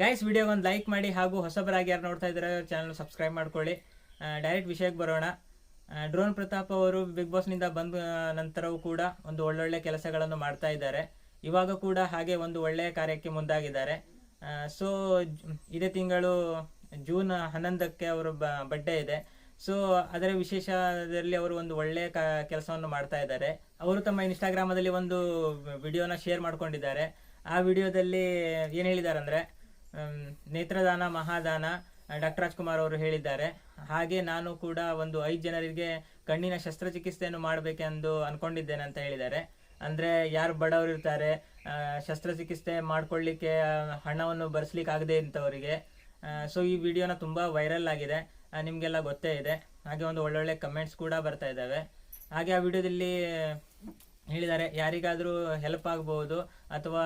Guys ವಿಡಿಯೋಗೆ ಒಂದು like ಮಾಡಿ ಹಾಗೂ ಹೊಸಬರಾಗಿ ಯಾರು ನೋಡ್ತಾ ಇದ್ದಾರೆ ಚಾನಲ್ ಸಬ್ಸ್ಕ್ರೈಬ್ ಮಾಡ್ಕೊಳ್ಳಿ. ಡೈರೆಕ್ಟ್ ವಿಷಯಕ್ಕೆ ಬರೋಣ. ಡ್ರೋನ್ ಪ್ರತಾಪ್ ಅವರು ಬಿಗ್ ಬಾಸ್ನಿಂದ ಬಂದ ನಂತರವೂ ಕೂಡ ಒಂದು ಒಳ್ಳೊಳ್ಳೆ ಕೆಲಸಗಳನ್ನು ಮಾಡ್ತಾ ಇದ್ದಾರೆ. ಇವಾಗ ಕೂಡ ಹಾಗೆ ಒಂದು ಒಳ್ಳೆಯ ಕಾರ್ಯಕ್ಕೆ ಮುಂದಾಗಿದ್ದಾರೆ. ಸೊ ಇದೇ ತಿಂಗಳು ಜೂನ್ ಹನ್ನೊಂದಕ್ಕೆ ಅವರು ಬಡ್ಡೆ ಇದೆ. ಸೊ ಅದರ ವಿಶೇಷದಲ್ಲಿ ಅವರು ಒಂದು ಒಳ್ಳೆಯ ಕೆಲಸವನ್ನು ಮಾಡ್ತಾ ಇದ್ದಾರೆ. ಅವರು ತಮ್ಮ ಇನ್ಸ್ಟಾಗ್ರಾಮದಲ್ಲಿ ಒಂದು ವಿಡಿಯೋನ ಶೇರ್ ಮಾಡ್ಕೊಂಡಿದ್ದಾರೆ. ಆ ವಿಡಿಯೋದಲ್ಲಿ ಏನು ಹೇಳಿದ್ದಾರೆ ಅಂದರೆ ನೇತ್ರದಾನ, ಮಹಾದಾನ, ಡಾಕ್ಟರ್ ರಾಜ್ಕುಮಾರ್ ಅವರು ಹೇಳಿದ್ದಾರೆ. ಹಾಗೆ ನಾನು ಕೂಡ ಒಂದು ಐದು ಜನರಿಗೆ ಕಣ್ಣಿನ ಶಸ್ತ್ರಚಿಕಿತ್ಸೆಯನ್ನು ಮಾಡಬೇಕೆಂದು ಅನ್ಕೊಂಡಿದ್ದೇನೆ ಅಂತ ಹೇಳಿದ್ದಾರೆ. ಅಂದರೆ ಯಾರು ಬಡವರು ಇರ್ತಾರೆ ಶಸ್ತ್ರಚಿಕಿತ್ಸೆ ಮಾಡ್ಕೊಳ್ಳಿಕ್ಕೆ ಹಣವನ್ನು ಭರಿಸ್ಲಿಕ್ಕೆ ಆಗದೆ ಇಂಥವರಿಗೆ ಸೊ ಈ ವಿಡಿಯೋನ ತುಂಬ ವೈರಲ್ ಆಗಿದೆ. ನಿಮಗೆಲ್ಲ ಗೊತ್ತೇ ಇದೆ. ಹಾಗೆ ಒಂದು ಒಳ್ಳೊಳ್ಳೆ ಕಮೆಂಟ್ಸ್ ಕೂಡ ಬರ್ತಾ ಇದ್ದಾವೆ. ಹಾಗೆ ಆ ವಿಡಿಯೋದಲ್ಲಿ ಹೇಳಿದ್ದಾರೆ. ಯಾರಿಗಾದರೂ ಹೆಲ್ಪ್ ಆಗ್ಬೋದು ಅಥವಾ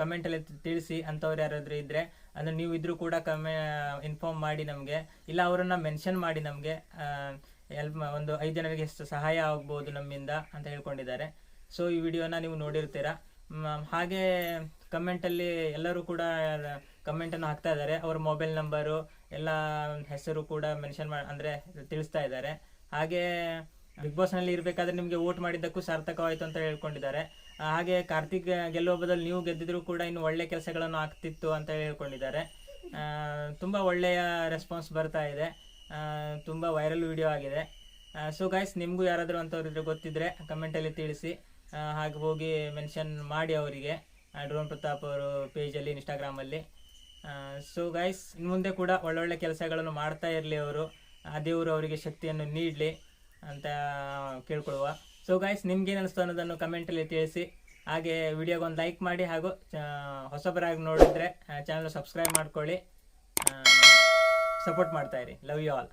ಕಮೆಂಟಲ್ಲಿ ತಿಳಿಸಿ ಅಂಥವ್ರು ಯಾರಾದರೂ ಇದ್ದರೆ ಅಂದ್ರೆ ನೀವು ಇದ್ರೂ ಕೂಡ ಕಮೆ ಇನ್ಫಾರ್ಮ್ ಮಾಡಿ ನಮಗೆ. ಇಲ್ಲ ಅವರನ್ನು ಮೆನ್ಷನ್ ಮಾಡಿ ನಮಗೆ ಹೆಲ್ಪ್ ಒಂದು ಐದು ಜನರಿಗೆ ಎಷ್ಟು ಸಹಾಯ ಆಗ್ಬೋದು ನಮ್ಮಿಂದ ಅಂತ ಹೇಳ್ಕೊಂಡಿದ್ದಾರೆ. ಸೊ ಈ ವಿಡಿಯೋನ ನೀವು ನೋಡಿರ್ತೀರಾ. ಹಾಗೆ ಕಮೆಂಟಲ್ಲಿ ಎಲ್ಲರೂ ಕೂಡ ಕಮೆಂಟನ್ನು ಹಾಕ್ತಾ ಇದ್ದಾರೆ. ಅವ್ರ ಮೊಬೈಲ್ ನಂಬರು ಎಲ್ಲ ಹೆಸರು ಕೂಡ ಮೆನ್ಷನ್ ಮಾಡಿ ಅಂದರೆ ತಿಳಿಸ್ತಾ ಇದ್ದಾರೆ. ಹಾಗೆ ಬಿಗ್ ಬಾಸ್ನಲ್ಲಿ ಇರಬೇಕಾದ್ರೆ ನಿಮಗೆ ವೋಟ್ ಮಾಡಿದ್ದಕ್ಕೂ ಸಾರ್ಥಕವಾಯಿತು ಅಂತ ಹೇಳ್ಕೊಂಡಿದ್ದಾರೆ. ಹಾಗೆ ಕಾರ್ತಿಕ್ ಗೆಲ್ಲುವ ಬದಲು ನೀವು ಗೆದ್ದಿದ್ರು ಕೂಡ ಇನ್ನು ಒಳ್ಳೆ ಕೆಲಸಗಳನ್ನು ಆಗ್ತಿತ್ತು ಅಂತ ಹೇಳ್ಕೊಂಡಿದ್ದಾರೆ. ತುಂಬ ಒಳ್ಳೆಯ ರೆಸ್ಪಾನ್ಸ್ ಬರ್ತಾ ಇದೆ. ತುಂಬ ವೈರಲ್ ವಿಡಿಯೋ ಆಗಿದೆ. ಸೊ ಗೈಸ್ ನಿಮಗೂ ಯಾರಾದರೂ ಅಂಥವ್ರು ಇದ್ರೆ ಗೊತ್ತಿದ್ರೆ ಕಮೆಂಟಲ್ಲಿ ತಿಳಿಸಿ. ಹಾಗೆ ಹೋಗಿ ಮೆನ್ಷನ್ ಮಾಡಿ ಅವರಿಗೆ. ಡ್ರೋನ್ ಪ್ರತಾಪ್ ಅವರು ಪೇಜಲ್ಲಿ ಇನ್ಸ್ಟಾಗ್ರಾಮಲ್ಲಿ ಸೊ ಗೈಸ್ ಇನ್ನು ಮುಂದೆ ಕೂಡ ಒಳ್ಳೊಳ್ಳೆ ಕೆಲಸಗಳನ್ನು ಮಾಡ್ತಾ ಇರಲಿ ಅವರು. ಆ, ದೇವರು ಅವರಿಗೆ ಶಕ್ತಿಯನ್ನು ನೀಡಲಿ. ಅಂತ ಕೇಳ್ಕೊಳ್ಳುವ. ಸೊ ಗೈಸ್ ನಿಮ್ಗೇನು ಅನಿಸ್ತು ಅನ್ನೋದನ್ನು ಕಮೆಂಟಲ್ಲಿ ತಿಳಿಸಿ. ಹಾಗೆ ವಿಡಿಯೋಗೆ ಒಂದು ಲೈಕ್ ಮಾಡಿ ಹಾಗೂ ಹೊಸಬರಾಗಿ ನೋಡಿದ್ರೆ ಚಾನಲ್ ಸಬ್ಸ್ಕ್ರೈಬ್ ಮಾಡ್ಕೊಳ್ಳಿ. ಸಪೋರ್ಟ್ ಮಾಡ್ತಾಯಿರಿ ಲವ್ ಯು ಆಲ್